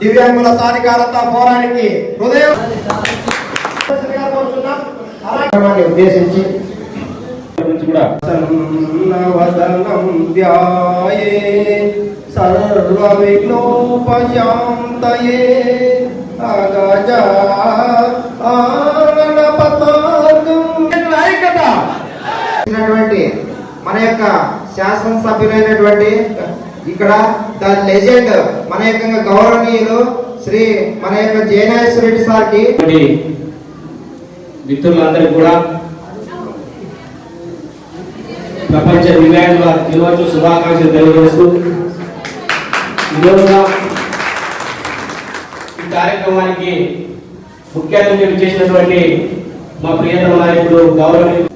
దివ్యాంగుల సాధికారత పోరానికి హృదయం ఉద్దేశించి సర్వ విఘ్నోపశాంతయే శాసనసభ్యులైనటువంటి ఇక్కడ ద లెజెండ్ మన యొక్క గౌరవనీయులు శ్రీ మన యొక్క జయనాగేశ్వర రెడ్డి సార్కి. మిత్రులందరికీ కూడా ప్రపంచ దివ్యాంగుల దినోత్సవ శుభాకాంక్షలు తెలియజేస్తూ ఈరోజున ఈ కార్యక్రమానికి ముఖ్య అతిథులు చేసినటువంటి మా ప్రియతమ నాయకుడు గౌరవనీయులు.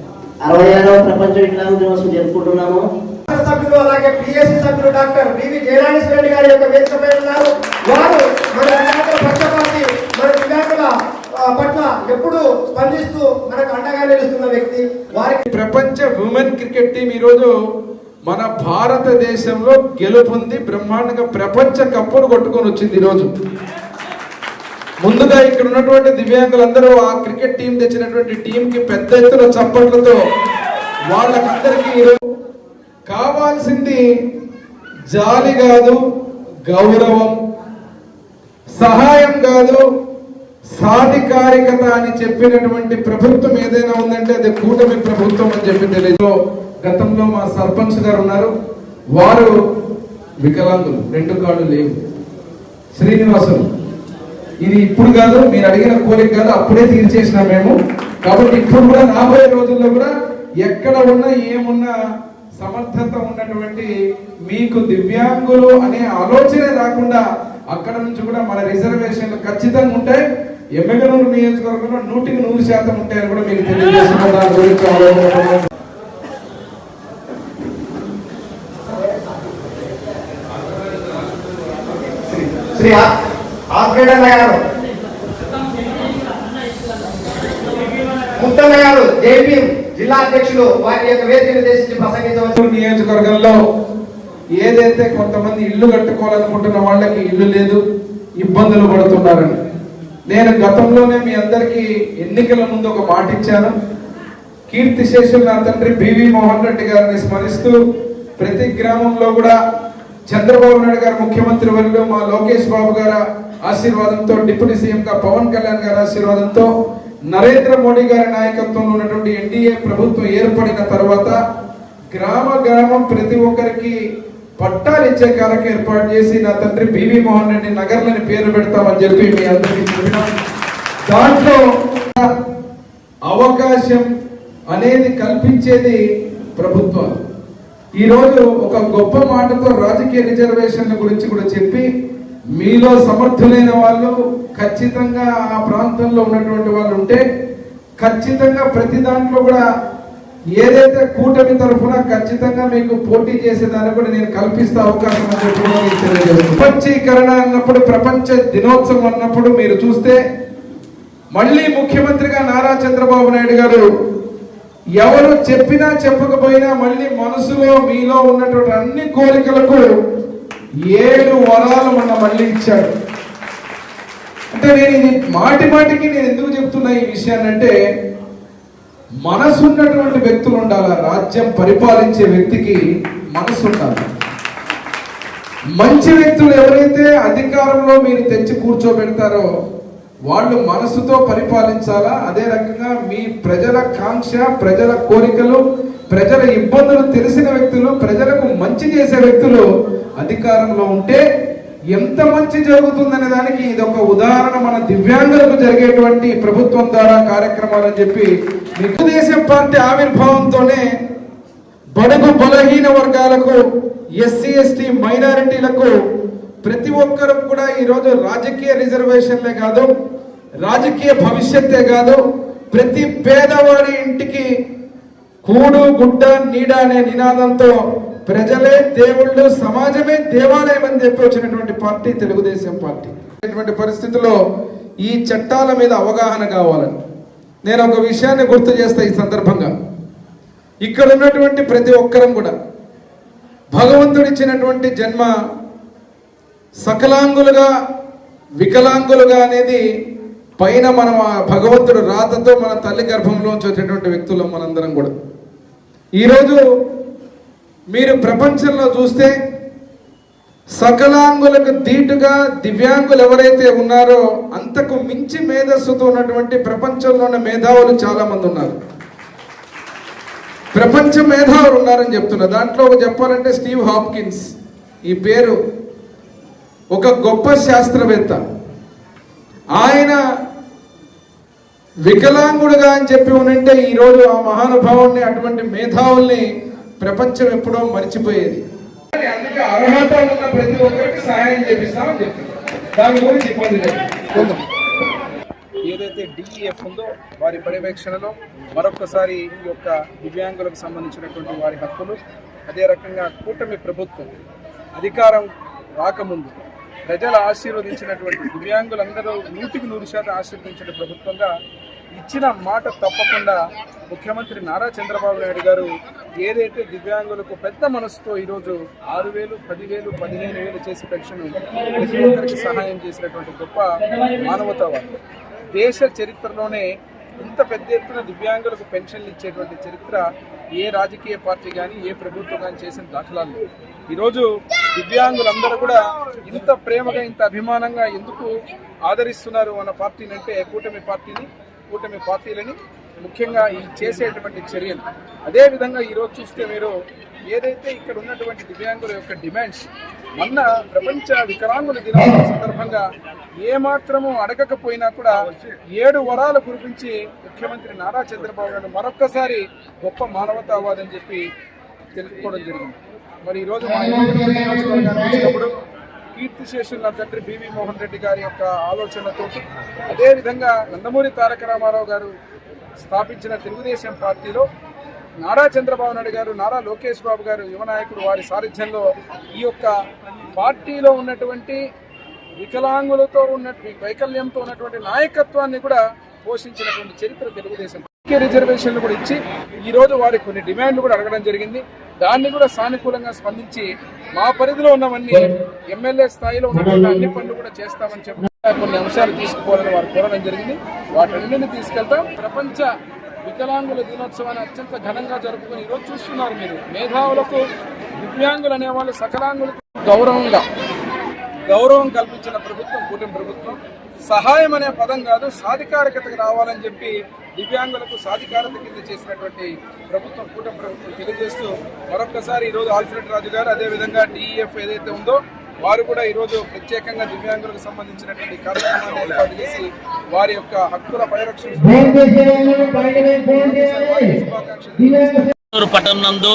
అరవై ఆరవ ప్రపంచ వికలాంగ దినోత్సవం జరుపుకుంటున్నాము. సభ్యులు అలాగే పిఎస్సి సభ్యులు డాక్టర్ బివి జయరాజేశ్వర రెడ్డి గారి యొక్క వేదికపై ఉన్నారు. వారు మన పక్షపాతి మన దివ్యాంగుల పట్ల ఎప్పుడు స్పందిస్తూ మనకు అండగా నిలుస్తున్న వ్యక్తి వారికి ప్రపంచ ఉమెన్ క్రికెట్ టీం ఈరోజు మన భారతదేశంలో గెలుపొంది బ్రహ్మాండంగా ప్రపంచ కప్పును కొట్టుకొని వచ్చింది ఈరోజు. ముందుగా ఇక్కడ ఉన్నటువంటి దివ్యాంగులందరూ ఆ క్రికెట్ టీం తెచ్చినటువంటి టీంకి పెద్ద ఎత్తున చప్పట్లతో వాళ్ళకందరికీ ఈరోజు కావాల్సింది జాలి కాదు గౌరవం. సహాయం కాదు సాధికారికత అని చెప్పినటువంటి ప్రభుత్వం ఏదైనా ఉందంటే అది కూటమి ప్రభుత్వం అని చెప్పి తెలియదు. గతంలో మా సర్పంచ్ గారు ఉన్నారు. వారు వికలాంగులు. రెండు కాళ్ళు లేవు. శ్రీనివాసులు. ఇది ఇప్పుడు కాదు మీరు అడిగిన కోరిక కాదు అప్పుడే తీర్చేసినా మేము. కాబట్టి ఇప్పుడు కూడా రాబోయే రోజుల్లో కూడా ఎక్కడ ఉన్నా ఏమున్నా సమర్థత ఉన్నటువంటి మీకు దివ్యాంగులు అనే ఆలోచనే రాకుండా అక్కడ నుంచి కూడా మన రిజర్వేషన్లు ఖచ్చితంగా ఉంటాయి. ఎమ్మెగనూరు నియోజకవర్గంలో నూటికి నూరు శాతం ఉంటాయని కూడా మీకు తెలియజేస్తున్నారు శ్రీ ఆపరేటర్ గారు. ముత్తన్న గారు జేపీ జిల్లా అధ్యక్షులు వారి యొక్క వేదికను ఉద్దేశించి ప్రసంగించవచ్చు. నియోజకవర్గంలో ఏదైతే కొంతమంది ఇల్లు కట్టుకోవాలనుకుంటున్న వాళ్ళకి ఇల్లు లేదు ఇబ్బందులు పడుతున్నారని. నేను గతంలోనే మీ అందరికీ ఎన్నికల ముందు ఒక మాట ఇచ్చాను. కీర్తి శేషులు నా తండ్రి బివి మోహన్ రెడ్డి గారిని స్మరిస్తూ ప్రతి గ్రామంలో కూడా చంద్రబాబు నాయుడు గారు ముఖ్యమంత్రి వర్యులు మా లోకేష్ బాబు గారి ఆశీర్వాదంతో డిప్యూటీ సీఎంగా పవన్ కళ్యాణ్ గారి ఆశీర్వాదంతో నరేంద్ర మోడీ గారి నాయకత్వంలో ఉన్నటువంటి ఎన్డీఏ ప్రభుత్వం ఏర్పడిన తర్వాత గ్రామ గ్రామం ప్రతి ఒక్కరికి పట్టాలు ఇచ్చే కార్యక్రమం ఏర్పాటు చేసి నా తండ్రి బివి మోహన్ రెడ్డి నగర్లని పేరు పెడతామని చెప్పి మీ అందరికీ చెప్పిన. దాంట్లో అవకాశం అనేది కల్పించేది ప్రభుత్వం ఈరోజు ఒక గొప్ప మాటతో రాజకీయ రిజర్వేషన్ల గురించి కూడా చెప్పి మీలో సమర్థులైన వాళ్ళు ఖచ్చితంగా ఆ ప్రాంతంలో ఉన్నటువంటి వాళ్ళు ఉంటే ఖచ్చితంగా ప్రతి దాంట్లో కూడా ఏదైతే కూటమి తరఫున ఖచ్చితంగా మీకు పోటీ చేసేదాన్ని కూడా నేను కల్పిస్తే అవకాశం ప్రపంచీకరణ అన్నప్పుడు ప్రపంచ దినోత్సవం అన్నప్పుడు మీరు చూస్తే మళ్ళీ ముఖ్యమంత్రిగా నారా చంద్రబాబు నాయుడు గారు ఎవరు చెప్పినా చెప్పకపోయినా మళ్ళీ మనసులో మీలో ఉన్నటువంటి అన్ని కోరికలకు ఏడు వరాలు మొన్న మళ్ళీ ఇచ్చాడు. అంటే నేను ఇది మాటి మాటికి నేను ఎందుకు చెప్తున్నా ఈ విషయాన్ని అంటే మనసు ఉన్నటువంటి వ్యక్తులు ఉండాలి రాజ్యం పరిపాలించే వ్యక్తికి మనసు ఉండాలి. మంచి వ్యక్తులు ఎవరైతే అధికారంలో మీరు తెచ్చి కూర్చోబెడతారో వాళ్ళు మనసుతో పరిపాలించాలా? అదే రకంగా మీ ప్రజల కాంక్ష ప్రజల కోరికలు ప్రజల ఇబ్బందులు తెలిసిన వ్యక్తులు ప్రజలకు మంచి చేసే వ్యక్తులు అధికారంలో ఉంటే ఎంత మంచి జరుగుతుందనే దానికి ఇది ఒక ఉదాహరణ మన దివ్యాంగులకు జరిగేటువంటి ప్రభుత్వం ద్వారా కార్యక్రమాలని చెప్పి తెలుగుదేశం పార్టీ ఆవిర్భావంతోనే బడుగు బలహీన వర్గాలకు ఎస్సీ ఎస్టీ మైనారిటీలకు ప్రతి ఒక్కరూ కూడా ఈరోజు రాజకీయ రిజర్వేషన్లే కాదు రాజకీయ భవిష్యత్తే కాదు ప్రతి పేదవాడి ఇంటికి కూడు గుడ్డ నీడ అనే నినాదంతో ప్రజలే దేవుళ్ళు సమాజమే దేవాలయం అని చెప్పి వచ్చినటువంటి పార్టీ తెలుగుదేశం పార్టీ. ఇటువంటి పరిస్థితుల్లో ఈ చట్టాల మీద అవగాహన కావాలని. నేను ఒక విషయాన్ని గుర్తు చేస్తా ఈ సందర్భంగా. ఇక్కడ ఉన్నటువంటి ప్రతి ఒక్కరం కూడా భగవంతుడిచ్చినటువంటి జన్మ సకలాంగులుగా వికలాంగులుగా అనేది పైన మనం ఆ భగవంతుడు రాతతో మన తల్లి గర్భంలోంచి వచ్చేటువంటి వ్యక్తులం మనందరం కూడా. ఈరోజు మీరు ప్రపంచంలో చూస్తే సకలాంగులకు దీటుగా దివ్యాంగులు ఎవరైతే ఉన్నారో అంతకు మించి మేధస్సుతో ఉన్నటువంటి ప్రపంచంలో ఉన్న మేధావులు చాలా మంది ఉన్నారు. ప్రపంచ మేధావులు ఉన్నారని చెప్తున్నారు దాంట్లో ఒక చెప్పాలంటే స్టీవ్ హాప్కిన్స్. ఈ పేరు ఒక గొప్ప శాస్త్రవేత్త. ఆయన వికలాంగుడుగా అని చెప్పి ఉనంటే ఈరోజు ఆ మహానుభావుల్ని అటువంటి మేధావుల్ని ప్రపంచం ఎప్పుడో మర్చిపోయేది. అందుకే అర్హత ఉన్న ప్రతి ఒక్కరికి సహాయం చేపిస్తామని దాని గురించి ఇబ్బంది లేదు. ఏదైతే డిఈఎఫ్ ఉందో వారి పర్యవేక్షణలో మరొకసారి ఈ యొక్క దివ్యాంగులకు సంబంధించినటువంటి వారి హక్కులు అదే రకంగా కూటమి ప్రభుత్వం అధికారం రాకముందు ప్రజలు ఆశీర్వదించినటువంటి దివ్యాంగులందరూ నూటికి నూరు శాతం ఆశీర్వదించిన ప్రభుత్వంగా ఇచ్చిన మాట తప్పకుండా ముఖ్యమంత్రి నారా చంద్రబాబు నాయుడు గారు ఏదైతే దివ్యాంగులకు పెద్ద మనసుతో ఈరోజు ఆరు వేలు పదివేలు పదిహేను వేలు చేసి పెన్షన్ ప్రతి ఒక్కరికి సహాయం చేసినటువంటి గొప్ప మానవతావాదం. దేశ చరిత్రలోనే ఇంత పెద్ద ఎత్తున దివ్యాంగులకు పెన్షన్లు ఇచ్చేటువంటి చరిత్ర ఏ రాజకీయ పార్టీ కానీ ఏ ప్రభుత్వం కానీ చేసిన దాఖలాలు లేవు. ఈరోజు దివ్యాంగులందరూ కూడా ఇంత ప్రేమగా ఇంత అభిమానంగా ఎందుకు ఆదరిస్తున్నారు మన పార్టీని అంటే కూటమి పార్టీని కూటమి పార్టీలని ముఖ్యంగా ఈ చేసేటువంటి చర్యలు. అదేవిధంగా ఈరోజు చూస్తే మీరు ఏదైతే ఇక్కడ ఉన్నటువంటి దివ్యాంగుల యొక్క డిమాండ్స్ మొన్న ప్రపంచ వికలాంగుల దినోత్సవం సందర్భంగా ఏమాత్రము అడగకపోయినా కూడా ఏడు వరాలు కురిపించి ముఖ్యమంత్రి నారా చంద్రబాబు నాయుడు మరొక్కసారి గొప్ప మానవతావాదని చెప్పి తెలుసుకోవడం జరిగింది. మరి ఈరోజు మా ఎమ్మెల్యే వచ్చినప్పుడు కీర్తిశేషులు నా తండ్రి బివి మోహన్ రెడ్డి గారి యొక్క ఆలోచనతో అదేవిధంగా నందమూరి తారక రామారావు గారు స్థాపించిన తెలుగుదేశం పార్టీలో నారా చంద్రబాబు నాయుడు గారు నారా లోకేష్ బాబు గారు యువ నాయకుడు వారి సారథ్యంలో ఈ యొక్క పార్టీలో ఉన్నటువంటి వికలాంగులతో ఉన్న వైకల్యంతో ఉన్నటువంటి నాయకత్వాన్ని కూడా పోషించినటువంటి చరిత్ర తెలుగుదేశం కే రిజర్వేషన్లు కూడా ఇచ్చి ఈ రోజు కొన్ని డిమాండ్లు కూడా అడగడం జరిగింది. దాన్ని కూడా సానుకూలంగా స్పందించి మా పరిధిలో ఉన్నవన్నీ ఎమ్మెల్యే స్థాయిలో ఉన్నటువంటి అన్ని పనులు కూడా చేస్తామని చెప్పి కొన్ని అంశాలు తీసుకుపోవాలని వారు కోరడం జరిగింది. వాటన్నిటిని తీసుకెళ్తాం. ప్రపంచ వికలాంగుల దినోత్సవాన్ని అత్యంత ఘనంగా జరుపుకుని ఈరోజు చూస్తున్నారు మీరు. మేధావులకు దివ్యాంగులు అనేవాళ్ళు సకలాంగులకు గౌరవంగా గౌరవం కల్పించిన ప్రభుత్వం కూటమి ప్రభుత్వం. సహాయం అనే పదం కాదు సాధికారికతకు రావాలని చెప్పి దివ్యాంగులకు సాధికారత కింద చేసినటువంటి ప్రభుత్వం కూటమి ప్రభుత్వం తెలియజేస్తూ మరొకసారి ఈరోజు ఆల్ఫ్రెడ్ రాజు గారు అదేవిధంగా డిఈఎఫ్ ఏదైతే ఉందో వారు కూడా ఈరోజు ప్రత్యేకంగా దివ్యాంగులకు సంబంధించినటువంటి కార్యక్రమాన్ని ఏర్పాటు చేసి వారి యొక్క హక్కుల పరిరక్షణ పట్టణం నందు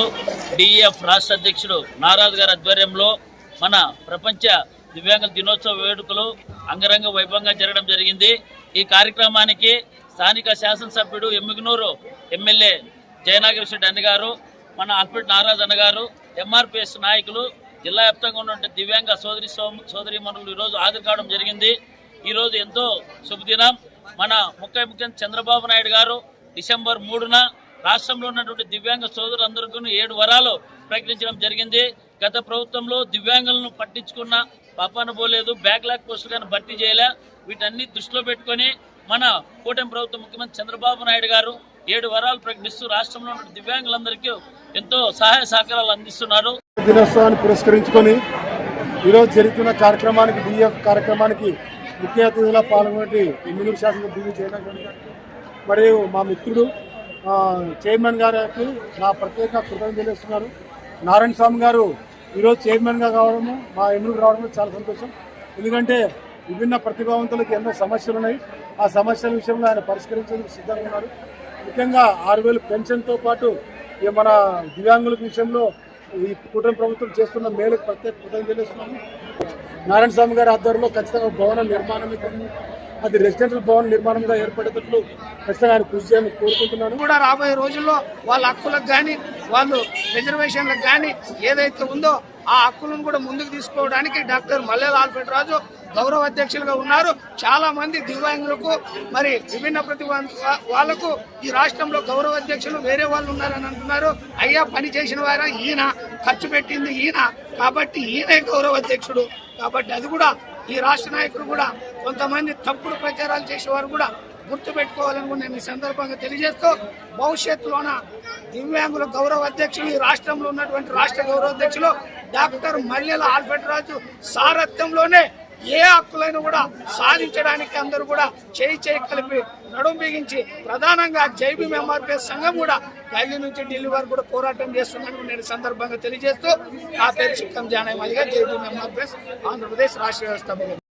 డిఎఫ్ రాష్ట్ర అధ్యక్షుడు నారాజు గారి ఆధ్వర్యంలో మన ప్రపంచ దివ్యాంగుల దినోత్సవ వేడుకలు అంగరంగ వైభవంగా జరగడం జరిగింది. ఈ కార్యక్రమానికి స్థానిక శాసనసభ్యుడు ఎమ్మిగనూరు ఎమ్మెల్యే జయనాగేశ్వర అన్న గారు మన అల్ఫ్రెడ్ నారాజ్ అన్న గారు ఎంఆర్పిఎస్ నాయకులు జిల్లా వ్యాప్తంగా ఉన్న దివ్యాంగ సోదరి సోదరి మనులు ఈరోజు హాజరు కావడం జరిగింది. ఈరోజు ఎంతో శుభదినం. మన ముఖ్య ముఖ్యమంత్రి చంద్రబాబు నాయుడు గారు డిసెంబర్ మూడున రాష్ట్రంలో ఉన్నటువంటి దివ్యాంగ సోదరులందరికీ ఏడు వరాలు ప్రకటించడం జరిగింది. గత ప్రభుత్వంలో దివ్యాంగులను పట్టించుకున్న పాపాన పోలేదు. బ్యాక్లాగ్ పోస్టులు కానీ భర్తీ చేయలే. వీటన్ని దృష్టిలో పెట్టుకొని మన కూటమి ప్రభుత్వం ముఖ్యమంత్రి చంద్రబాబు నాయుడు గారు ఏడు వరాలు ప్రకటిస్తూ రాష్ట్రంలో ఉన్న దివ్యాంగులందరికీ ఎంతో సహాయ సహకారాలు అందిస్తున్నారు. దినోత్సవాన్ని పురస్కరించుకొని ఈరోజు జరుగుతున్న కార్యక్రమానికి బిఎఫ్ కార్యక్రమానికి ముఖ్య అతిథిగా పాల్గొనే ఎమ్మెల్యే శాసన బివి జయనాథ్ మరియు మా మిత్రుడు చైర్మన్ గారికి నా ప్రత్యేక కృతజ్ఞతలు తెలియజేస్తున్నారు. నారాయణ స్వామి గారు ఈరోజు చైర్మన్గా కావడము మా ఎమ్మెల్యే రావడము చాలా సంతోషం. ఎందుకంటే విభిన్న ప్రతిభావంతులకు ఎన్నో సమస్యలు ఉన్నాయి. ఆ సమస్యల విషయంలో ఆయన పరిష్కరించేందుకు సిద్ధంగా ఉన్నారు. ముఖ్యంగా ఆరు వేలు పెన్షన్తో పాటు మన దివ్యాంగుల విషయంలో ఈ కూటమి ప్రభుత్వం చేస్తున్న మేలుకు ప్రత్యేక కృతజ్ఞత తెలుస్తున్నాము. నారాయణ స్వామి గారి ఆధ్వర్యంలో ఖచ్చితంగా భవన నిర్మాణం అది రెసిడెన్షియల్ భవన నిర్మాణంగా ఏర్పడేటట్లు ఖచ్చితంగా ఆయన కృషి చేయాలని కోరుకుంటున్నాను. కూడా రాబోయే రోజుల్లో వాళ్ళ హక్కులకు కానీ వాళ్ళు రిజర్వేషన్లకు కానీ ఏదైతే ఉందో ఆ హక్కులను కూడా ముందుకు తీసుకోవడానికి డాక్టర్ మల్లెల ఆల్ఫ్రెడ్ రాజు గౌరవ అధ్యక్షులుగా ఉన్నారు. చాలా మంది దివ్యాంగులకు మరి విభిన్న ప్రతిభ వాళ్ళకు ఈ రాష్ట్రంలో గౌరవ అధ్యక్షులు వేరే వాళ్ళు ఉన్నారని అంటున్నారు. అయ్యా పని చేసిన వారా ఈయన ఖర్చు పెట్టింది ఈయన. కాబట్టి ఈయనే గౌరవ అధ్యక్షుడు. కాబట్టి అది కూడా ఈ రాష్ట్ర నాయకులు కూడా కొంతమంది తప్పుడు ప్రచారాలు చేసేవారు కూడా గుర్తు పెట్టుకోవాలని కూడా నేను ఈ సందర్భంగా తెలియజేస్తూ భవిష్యత్తులోన దివ్యాంగుల గౌరవ అధ్యక్షులు ఈ రాష్ట్రంలో ఉన్నటువంటి రాష్ట్ర గౌరవ అధ్యక్షులు డాక్టర్ మల్లెల ఆల్ఫ్రెడ్ రాజు సారథ్యంలోనే ఏ హక్కులైనా కూడా సాధించడానికి అందరూ కూడా చేయి చేయి కలిపి నడుం బిగించి ప్రధానంగా జైబీ ఎంఆర్పిఎస్ సంఘం కూడా ఢిల్లీ నుంచి ఢిల్లీ వరకు కూడా పోరాటం చేస్తుందని నేను సందర్భంగా తెలియజేస్తూ నా పేరు చిక్కం జానయ్య మల్లిగా జైబీ ఎంఆర్పిఎస్ ఆంధ్రప్రదేశ్ రాష్ట్ర వ్యవస్థాపకులు.